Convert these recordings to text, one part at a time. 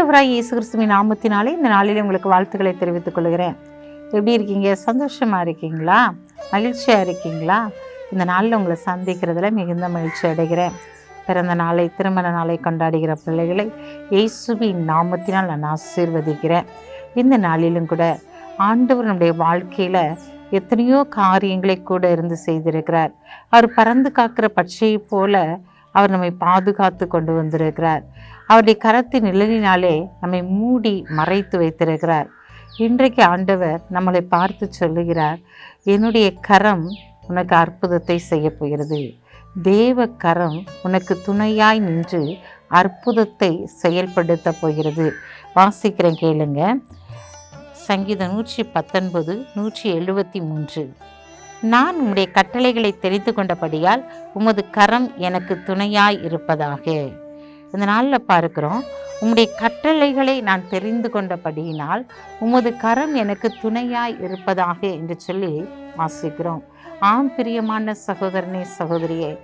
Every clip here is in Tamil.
ஆண்டவராய் இயேசு கிறிஸ்துவின் நாமத்தினாலே இந்த நாளில் உங்களுக்கு வாழ்த்துக்களை தெரிவித்துக் கொள்கிறேன். எப்படி இருக்கீங்க? சந்தோஷமாக இருக்கீங்களா? மகிழ்ச்சியாக இருக்கீங்களா? இந்த நாளில் உங்களை சந்திக்கிறதுல மிகுந்த மகிழ்ச்சி அடைகிறேன். பிறந்த நாளை திருமண நாளை கொண்டாடுகிற பிள்ளைகளை இயேசுவின் நாமத்தினால் நான் ஆசீர்வதிக்கிறேன். இந்த நாளிலும் கூட ஆண்டவர் நம்முடைய வாழ்க்கையில் எத்தனையோ காரியங்களை கூட இருந்து செய்திருக்கிறார். அவர் பறந்து காக்கிற பட்சையை போல அவர் நம்மை பாதுகாத்து கொண்டு வந்திருக்கிறார். அவருடைய கரத்தின் நிழலினாலே நம்மை மூடி மறைத்து வைத்திருக்கிறார். இன்றைக்கு ஆண்டவர் நம்மளை பார்த்து சொல்லுகிறார் என்னுடைய கரம் உனக்கு அற்புதத்தை செய்ய போகிறது. தேவ கரம் உனக்கு துணையாய் நின்று அற்புதத்தை செயல்படுத்த போகிறது. வாசிக்கிறேன் கேளுங்க. சங்கீதம் நூற்றி பத்தொன்பது நூற்றி எழுபத்தி மூன்று. நான் உம்முடைய கட்டளைகளை தெரிந்து கொண்டபடியால் உமது கரம் எனக்கு துணையாய் இருப்பதாக. இந்த நாளில் பார்க்கிறோம் உம்முடைய கட்டளைகளை நான் தெரிந்து கொண்டபடியினால் உமது கரம் எனக்கு துணையாய் இருப்பதாக என்று சொல்லி வாசிக்கிறோம். ஆம் பிரியமான சகோதரனே சகோதரியே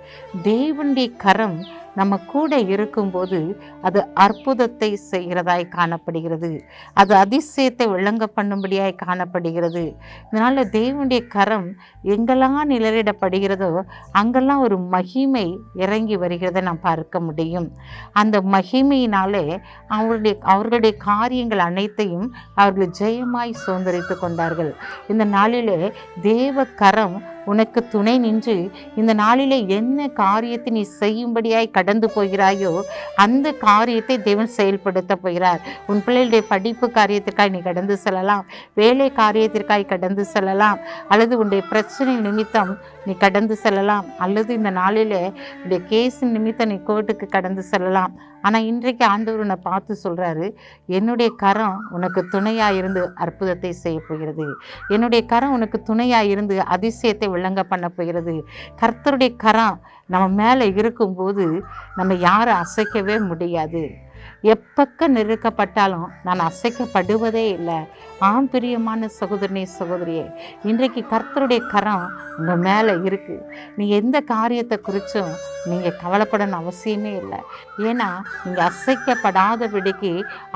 தேவனுடைய கரம் நம்ம கூட இருக்கும்போது அது அற்புதத்தை செய்கிறதாய் காணப்படுகிறது. அது அதிசயத்தை விளங்க பண்ணும்படியாய் காணப்படுகிறது. இதனால் தேவனுடைய கரம் எங்கெல்லாம் நிழலிடப்படுகிறதோ அங்கெல்லாம் ஒரு மகிமை இறங்கி வருகிறதை நாம் பார்க்க முடியும். அந்த மகிமையினாலே அவருடைய அவர்களுடைய காரியங்கள் அனைத்தையும் அவர்கள் ஜெயமாய் சுதந்திரித்து கொண்டார்கள். இந்த நாளிலே தேவ கரம் உனக்கு துணை நின்று இந்த நாளிலே என்ன காரியத்தை நீ செய்யும்படியாய் கடந்து போகிறாயோ அந்த காரியத்தை தேவன் செயல்படுத்த போகிறார். உன் பிள்ளைகளுடைய படிப்பு காரியத்திற்காய் நீ கடந்து செல்லலாம். வேலை காரியத்திற்காய் கடந்து செல்லலாம். அல்லது உன்னுடைய பிரச்சனை நிமித்தம் நீ கடந்து செல்லலாம். அல்லது இந்த நாளில் இந்த கேஸ் நிமித்தம் நீ கோர்ட்டுக்கு கடந்து செல்லலாம். ஆனால் இன்றைக்கு ஆண்டவர் உன்னை பார்த்து சொல்கிறாரு என்னுடைய கரம் உனக்கு துணையாக இருந்து அற்புதத்தை செய்ய போகிறது. என்னுடைய கரம் உனக்கு துணையாக இருந்து அதிசயத்தை விளங்க பண்ண போகிறது. கர்த்தருடைய கரம் நம்ம மேலே இருக்கும்போது நம்ம யாரும் அசைக்கவே முடியாது? எப்பக்க நெருக்கப்பட்டாலும் நான் அசைக்கப்படுவதே இல்லை. ஆம் பிரியமான சகோதரனே சகோதரியே இன்றைக்கு கர்த்தருடைய கரம் உங்கள் மேலே இருக்குது நீ எந்த காரியத்தை குறித்தும் நீங்கள் கவலைப்படணும் அவசியமே இல்லை. ஏன்னா நீங்கள் அசைக்கப்படாதபடிக்கு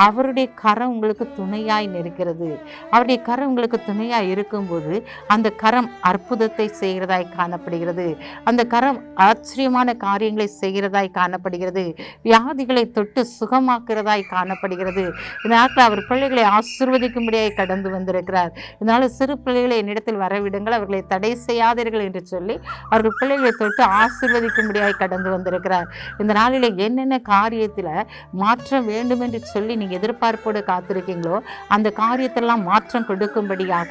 அவருடைய கரம் உங்களுக்கு துணையாய் நிற்கிறது. அவருடைய கரம் உங்களுக்கு துணையாக இருக்கும்போது அந்த கரம் அற்புதத்தை செய்கிறதாய் காணப்படுகிறது. அந்த கரம் ஆச்சரியமான காரியங்களை செய்கிறதாய் காணப்படுகிறது. வியாதிகளை தொட்டு சுகமாக்குறதாய் காணப்படுகிறது. இதனால் அவர் பிள்ளைகளை ஆசிர்வதிக்கும்படியாய் கடந்து வந்திருக்கிறார். இதனால் சிறு பிள்ளைகளை என்னிடத்தில் வரவிடுங்கள் அவர்களை தடை செய்யாதீர்கள் என்று சொல்லி அவர்கள் பிள்ளைகளை தொட்டு ஆசிர்வதிக்கும்படியாய் கடந்து வந்திருக்கிறார். இந்த நாளில் என்னென்ன காரியத்தில் மாற்றம் வேண்டும் என்று சொல்லி நீங்கள் எதிர்பார்ப்போடு காத்திருக்கீங்களோ அந்த காரியத்தெல்லாம் மாற்றம் கொடுக்கும்படியாக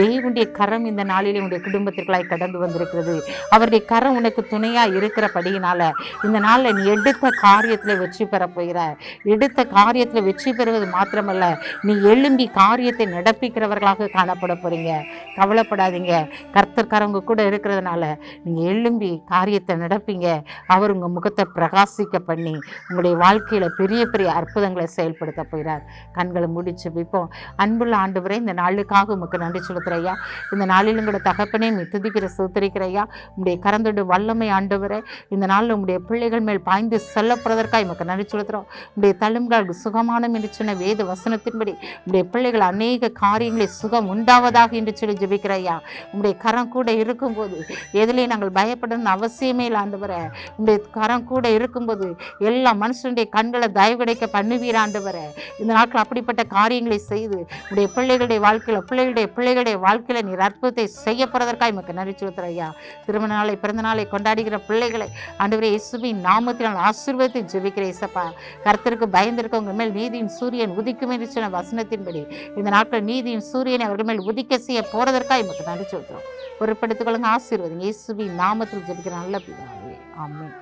தேவனுடைய கரம் இந்த நாளிலே உடைய குடும்பத்திற்குள்ளாய் கடந்து வந்திருக்கிறது. அவருடைய கரம் உனக்கு துணையாக இருக்கிறபடியினால இந்த நாளில் நீ எடுத்த காரியத்தில் வெற்றி பெற போகிறார் எடுத்த காரியத்தில் வெற்றி பெறுவது மாத்திரமல்ல. நீ எழும்பி காரியத்தை நடப்பிக்கிறவர்களாக காணப்பட போகிறீங்க கவலைப்படாதீங்க. கர்த்தர்காரவங்க கூட இருக்கிறதுனால நீங்கள் எழும்பி காரியத்தை நடப்பீங்க. அவர் உங்கள் முகத்தை பிரகாசிக்க பண்ணி உங்களுடைய வாழ்க்கையில் பெரிய பெரிய அற்புதங்களை செயல்படுத்த போகிறார். கண்களை முடிச்சு விற்போம் அன்புள்ள ஆண்டவரை இந்த நாளுக்காக உமக்கு நன்றி செலுத்துறையா இந்த நாளிலும் கூட தகப்பனே நீ துதிக்கிற சூத்திரிக்கிறையா உங்களுடைய கரந்தோடு வல்லமை ஆண்டவரை இந்த நாளில் உங்களுடைய பிள்ளைகள் மேல் பாய்ந்து செல்லப்படுவதற்காக உமக்கு நன்றி செலுத்துகிறோம் உங்களுடைய தழும்கள் சுகமானம் என்று சொன்ன வேத வசனத்தின்படி உங்களுடைய பிள்ளைகள் அநேக காரியங்களை சுகம் உண்டாவதாக என்று சொல்லி ஜபிக்கிறாயா உங்களுடைய கரம் கூட இருக்கும்போது எதிலே நாங்கள் பயப்படணும்னு அவசியமே இல்லை ஆண்டவரே. உங்களுடைய கரம் கூட இருக்கும்போது எல்லா மனுஷனுடைய கண்களை தயவு கிடைக்க பண்ணுவீர் ஆண்டவரே. இந்த நாட்கள் அப்படிப்பட்ட காரியங்களை செய்து உடைய பிள்ளைகளுடைய வாழ்க்கையில் பிள்ளைகளுடைய பிள்ளைகளுடைய வாழ்க்கையில் நீர் அற்புதத்தை செய்ய போகிறதற்காக எமக்கு நன்றி செலுத்துகிற ஐயா திருமண நாளை பிறந்த நாளை கொண்டாடுகிற பிள்ளைகளை ஆண்டவரே இயேசுவின் நாமத்தினால் ஆசீர்வாதத்தை ஜெபிக்கிற இசப்பா அவர்களுக்கு பயந்திருக்க உங்கள் மேல் நீதியின் சூரியன் உதிக்கும் என்று சொன்ன வசனத்தின்படி இந்த நாட்கள் நீதியின் சூரியனை அவர்கள் மேல் உதிக்க செய்ய போறதற்காக எமக்கு நடிச்சு செலுத்துகிறோம் பொருட்படுத்திக் கொள்ளுங்க ஆசீர்வாதம் இயேசுவின் நாமத்தில் ஜபிக்கிற நல்ல பிதாவே. ஆமாம்